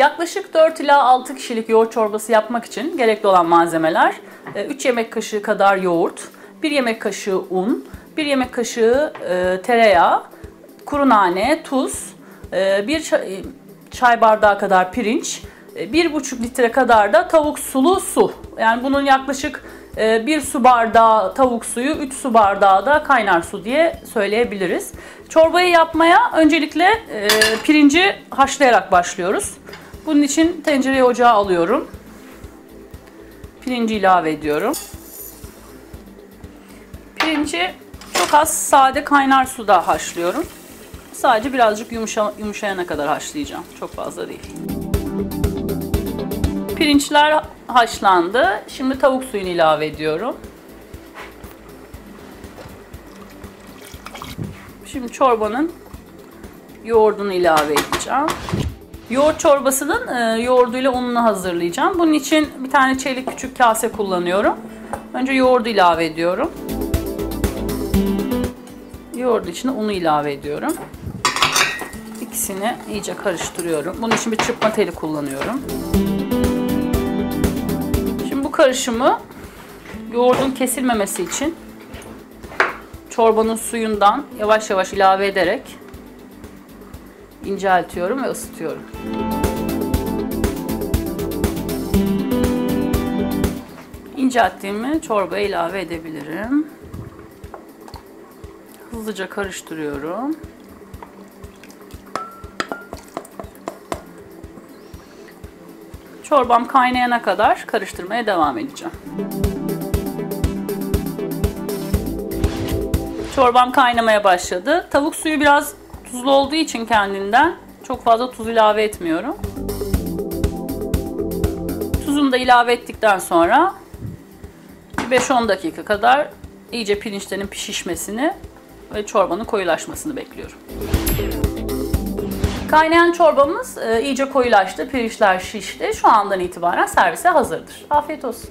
Yaklaşık 4 ila 6 kişilik yoğurt çorbası yapmak için gerekli olan malzemeler 3 yemek kaşığı kadar yoğurt, 1 yemek kaşığı un, 1 yemek kaşığı e, tereyağı, kuru nane, tuz, 1 çay bardağı kadar pirinç, 1,5 litre kadar da tavuk sulu su. Yani bunun yaklaşık 1 su bardağı tavuk suyu, 3 su bardağı da kaynar su diye söyleyebiliriz. Çorbayı yapmaya öncelikle pirinci haşlayarak başlıyoruz. Bunun için tencereyi ocağa alıyorum. Pirinci ilave ediyorum. Pirinci çok az sade kaynar suda haşlıyorum. Sadece birazcık yumuşa, yumuşayana kadar haşlayacağım. Çok fazla değil. Pirinçler haşlandı. Şimdi tavuk suyunu ilave ediyorum. Şimdi çorbanın yoğurdunu ilave edeceğim. Yoğurt çorbasının e, yoğurduyla ununu hazırlayacağım. Bunun için bir tane çelik küçük kase kullanıyorum. Önce yoğurdu ilave ediyorum. Yoğurdu içine unu ilave ediyorum. İkisini iyice karıştırıyorum. Bunun için bir çırpma teli kullanıyorum. Şimdi bu karışımı yoğurdun kesilmemesi için çorbanın suyundan yavaş yavaş ilave ederek inceltiyorum ve ısıtıyorum. İncelttiğimi çorbaya ilave edebilirim. Hızlıca karıştırıyorum. Çorbam kaynayana kadar karıştırmaya devam edeceğim. Çorbam kaynamaya başladı. Tavuk suyu biraz tuzlu olduğu için kendinden çok fazla tuz ilave etmiyorum. Tuzunu da ilave ettikten sonra 5-10 dakika kadar iyice pirinçlerin pişişmesini ve çorbanın koyulaşmasını bekliyorum. Kaynayan çorbamız e, iyice koyulaştı, pirinçler şişti. Şu andan itibaren servise hazırdır. Afiyet olsun.